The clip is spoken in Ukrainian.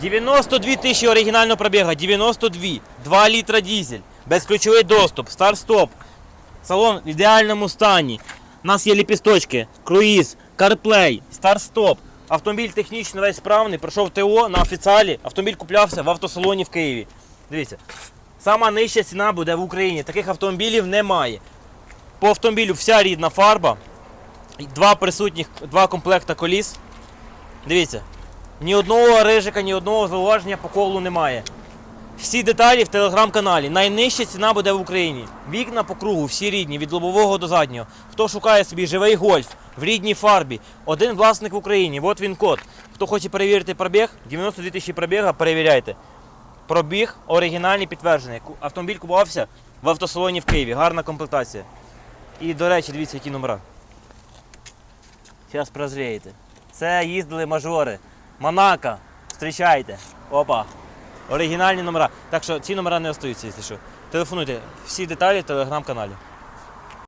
92 тисячі оригінального пробіга, 92, 2 літра дізель, безключовий доступ, старт-стоп, салон в ідеальному стані. У нас є ліпісточки, круїз, CarPlay, старт-стоп. Автомобіль технічно весь справний, пройшов ТО на офіціалі. Автомобіль куплявся в автосалоні в Києві. Дивіться, сама нижча ціна буде в Україні. Таких автомобілів немає. По автомобілю вся рідна фарба, два присутніх, два комплекта коліс. Дивіться, ні одного рижика, ні одного зауваження по колу немає. Всі деталі в телеграм-каналі. Найнижча ціна буде в Україні. Вікна по кругу, всі рідні, від лобового до заднього. Хто шукає собі живий гольф в рідній фарбі, один власник в Україні, от він код. Хто хоче перевірити пробіг, 92 тисячі пробіга, перевіряйте. Пробіг оригінальний підтверджений. Автомобіль купувався в автосалоні в Києві. Гарна комплектація. І, до речі, дивіться, які номера. Зараз прозрієте. Це їздили мажори. Монако. Зустрічайте. Опа. Оригінальні номера. Так що ці номера не остаються, якщо що. Телефонуйте. Всі деталі в телеграм-каналі.